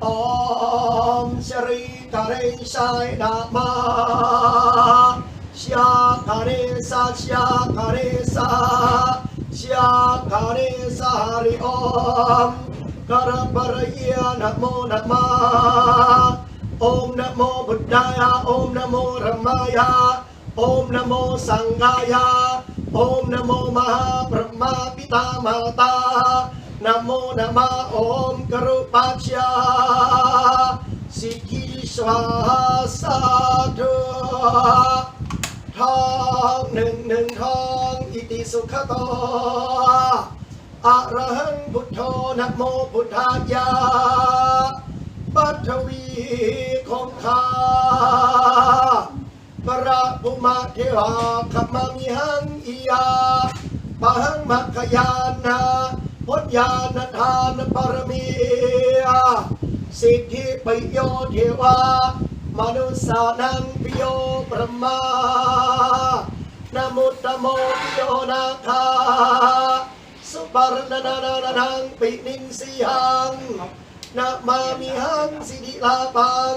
Om Shri Ganeshaay Namah. Shya Ganesha Shya Ganesha Shya Ganesha Hari Om. Garaparaya Namo Namah. Om Namo Buddhaya Om Namo Ramaya ओम नमो संघाय ओम नमो महाब्रह्मा पिता माता नमो नमः ओम करुपाक्षा सिद्धि स्वाहा साधु ทองหนึ่งหนึ่งทองอิติสุขตอะระหังพุทโธนะโมพุทธายาปัทวีคงคา ปุมาเทวาขมามิหังอียาปะหังมัคคยานาพุทธานทานปรมีสิทธิปโยเทวามนุสานังปิโยปรมานมุตตโมปิโยนาคาสุปารณนานานังปินินสีหังนะมามิหังสิริลาปัง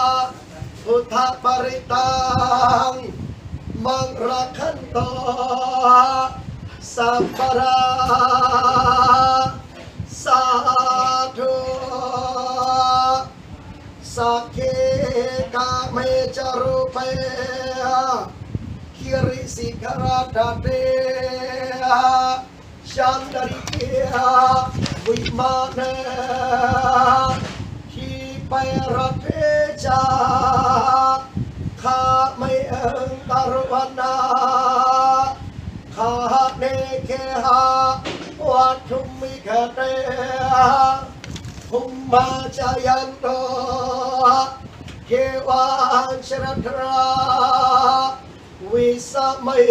พุทธปริตังมังรักขันโตสัมปราสาธุสักเคกาเมจารุเปคิริสิกราตเตชันดริเกวิมาเนที่ไปรัเท จาข้าไม่เอิงตรวนาข้าเนเคหาวัตถุมิกเตภุมมาจายันโตเกวาชรทราวิสมัย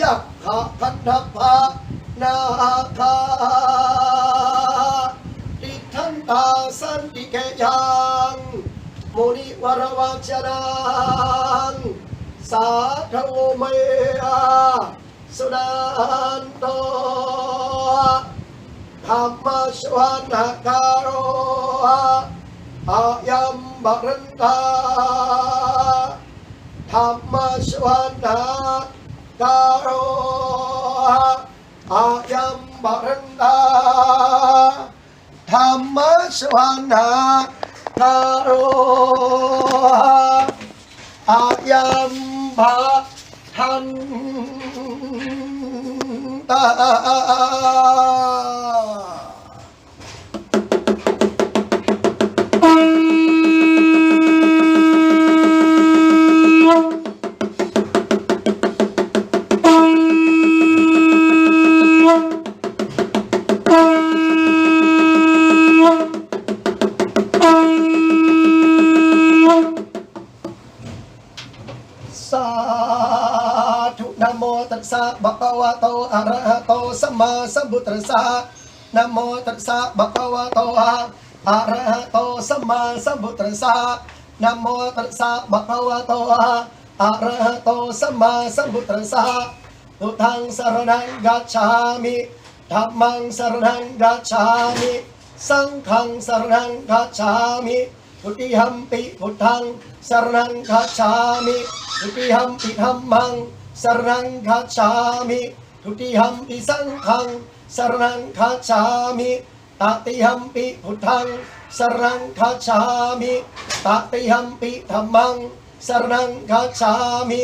ยักขะพันธภานาคา ตาสันติเกยังมุนิวรวัจนังสาธุเมยสุนันโตธรรมสวนคาโรอายัมบรันตาธรรมสวนคาโรอายัมบรันตา ธรรมสวนคาโรอา สาธุนะโมตัสสะบะคะวะโตอะระหะโตสัมมาสัมพุทธัสสะนะโมตัสสะบะคะวะโตอะระหะโตสัมมาสัมพุทธัสสะนะโมตัสสะบะคะวะโตอะระหะโตสัมมาสัมพุทธัสสะพุทังสรณังกัจฉามิธัมมังสรณังกัจฉามิ สังฆังสรณังกัจฉามิ พุทธิหัมปิพุทธังสรณังคัจฉามิทุติหัมปิธัมมังสรณังคัจฉามิทุติหัมปิสังฆังสรณังคัจฉามิตติหัมปิพุทธังสรณังคัจฉามิตติหัมปิธัมมังสรังคัจฉามิ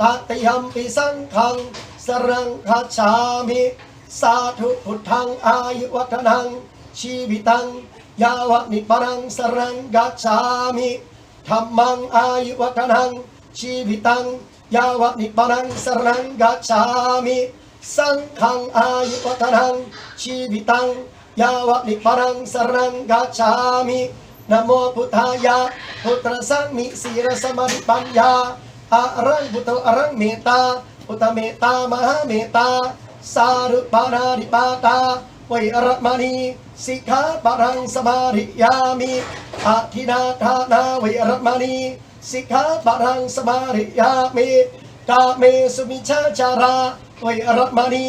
ตติหัมปิสังฆังสรณังคัจฉามิสาธุพุทธังอายุวัฒนังชีวิตัง ยาวะนิปรังสรังกัจฉามิธรรมังอายุวัฒนังชีวิตังยาวะนิปรังสรังกัจฉามิสังฆังอายุวัฒนังชีวิตังยาวะนิปรังสรังกัจฉามินโมพุทธายะพุทธสังมิสีรสมาริปัญญาอะรังพุทธอะรังเมตตาพุทธเมตตามหาเมตตาสารุปานาริปาตา วยรมณีสิกขาปรังสมาริยามิอาทินาทานาวยรมณีสิกขาปรังสมาริยามิกาเมสุมิชาจาราวยรมณี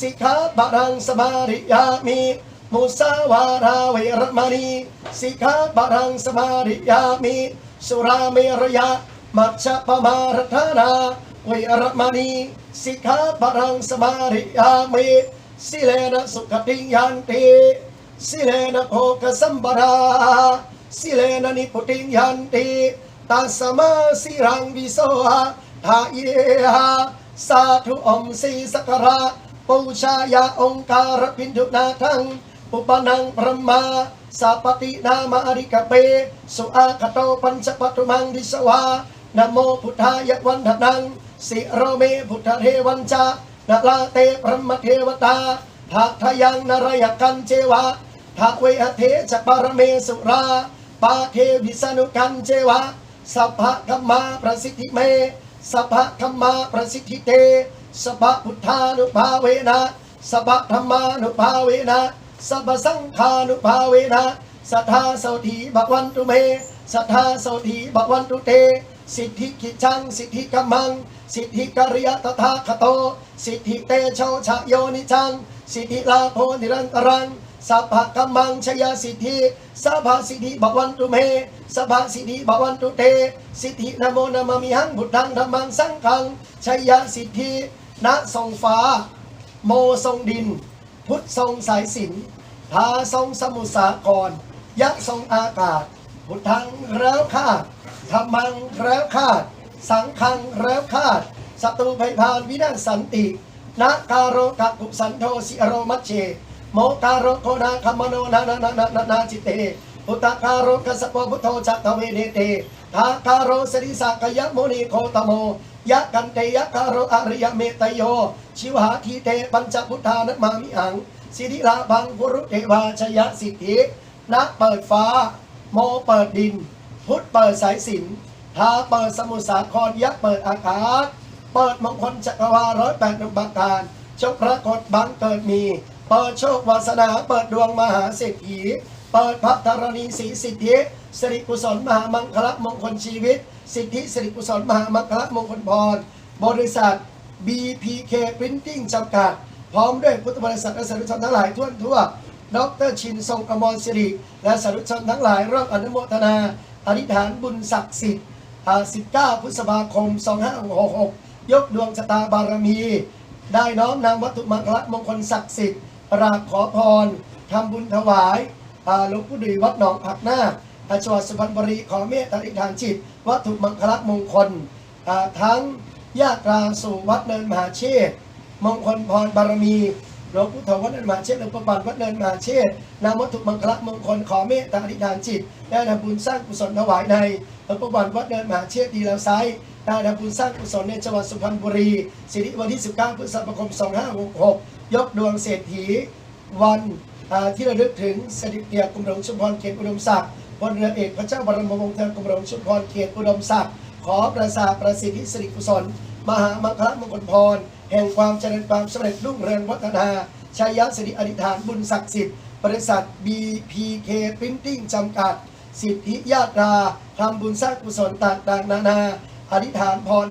สิกขาปรังสมาริยามิมุสาวาราเวรมณีสิกขาปรังสมาริยามิสุราเมรยะมัชฌะปมารทานาเวรมณีสิกขาปรังสมาริยามิ สิเลนะสุขติยันติสิเลนะโภคสัมปราสิเลนะนิพุติยันติตัสมาสิรังวิโสหะทาเยหะสาธุอมสีสักการะปูชายาองค์การพินทุนาทังอุปนังพระมาสัพตินามาอริกเปสุอาคโตปัญจปตุมังดิสวานโมพุทธายวันทนังสิโรเมพุทธเทวันจา นาลาเตพรหมเทวตาภาทยังนารยกันเจวะภาเวอเทจปารเมสุราปาเทวิสนุกันเจวะสัพพะคัมมาประสิทธิเมสัพพะคัมมาประสิทธิเตสัพพะพุทธานุภาเวนะสัพพะธรรมานุภาเวนะสัพพะสังฆานุภาเวนะสัทธาโสธีบวันตุเมสัทธาโสธีบวันตุเต สิทธิกิจัง สิทธิกัมมัง สิทธิกริยตถาคโต สิทธิเตโชชะโยนิจัง สิทธิลาโพนิรันตรังสัพพะกัมมังชยสิทธิสัพพะสิทธิบวันตุเมสัพพะสิทธิบวันตุเต สิทธินโมนะมามิหังบุตตังธรรมังสังฆังชยสิทธิณทรงฟ้า โมทรงดิน พุทธทรงสายสินทาทรงสมุสาครยะทรงอากาศพุทธังแล้วคา ธรรมังแล้วคาด สังฆังแล้วคาดศัตรูภัยพานวินาศสันตินาการโรกักุสันโทสิอโรมัชเช โมการโรโคนาคัมมโนนานานานานาจิตเตพุทธการโรกัสปพุทโธจัตตเวเนเตทาการโรสริสากยะโมนีโคตโมยะกันเตยะการโรอริยเมตโย ชิวหาทีเตปัญจพุทธานะมามิอังสิริลาบังพุรุเทวาชยสิทธินะเปิดฟ้า โมเปิดดิน พุทธเปิดสายสินทาเปิดสมุทรสาครยักษ์เปิดอากาศ เปิดมงคลจักรวาลร้อยแปดดวงบการชคปรากฏบังเกิดมี เปิดโชควาสนาเปิดดวงมหาเศรษฐีเปิดพระธรณีสีสิทธิสิริกุศลมหามังคละมงคลชีวิต สิทธิสิริกุศลมหามังคละมงคลพรบริษัท BPK Printing จำกัด พร้อมด้วยพุทธบริษัทและสาธุชนทั้งหลายทั่วทั่วดรชินทรงอมรสิริ และสาธุชนทั้งหลายร่วมอนุโมทนา อธิษฐานบุญศักดิ์สิทธิ์อ่19 พฤษภาคม 2566 ยกดวงชะตาบารมี ได้น้อมนำวัตถุมังคลมงคลศักดิ์สิทธิ์กราบขอพรทำบุญถวายหลวงปู่ดุยวัดหนองผักหน้าอาจังหวัดสุพรรณบุรีขอเมตตาอธิษฐานจิต วัตถุมังคลมงคลทั้งญาตราสู่วัดเนินมหาเชษมงคลพรบารมี หลวงปู่ทองวัดเนินมาเชษหลวงปู่ปันวัดเนินมาเชษฐ์นำวัตถุมังคละมงคลขอเมตตาอธิษฐานจิตได้ทำบุญสร้างกุศลถวายในหลวงปู่ปันวัดเนินมาเชษดีแล้วไซด์ได้ทำบุญสร้างกุศลในจังหวัดสุพรรณบุรีสิริวันที่ 19พฤษภาคม 2566 ยกดวงเศรษฐีวันที่ระลึกถึงเสด็จเตี่ยกรมหลวงชุมพรเขตอุดมศักดิ์พลเรือเอกพระเจ้าบรมวงศ์เธอกรมหลวงชุมพรเขตอุดมศักดิ์ขอประสาประสิทธิสิริกุศลมหามังคลมงคลพร แห่งความเจริญความสำเร็จรุ่งเรืองวัฒนาชัยยะสิริอธิษฐานบุญศักดิ์สิทธิ์บริษัท BPK Printing จำกัด สิทธิญาตราทำบุญสร้างกุศลต่างๆนานาอธิษฐานพร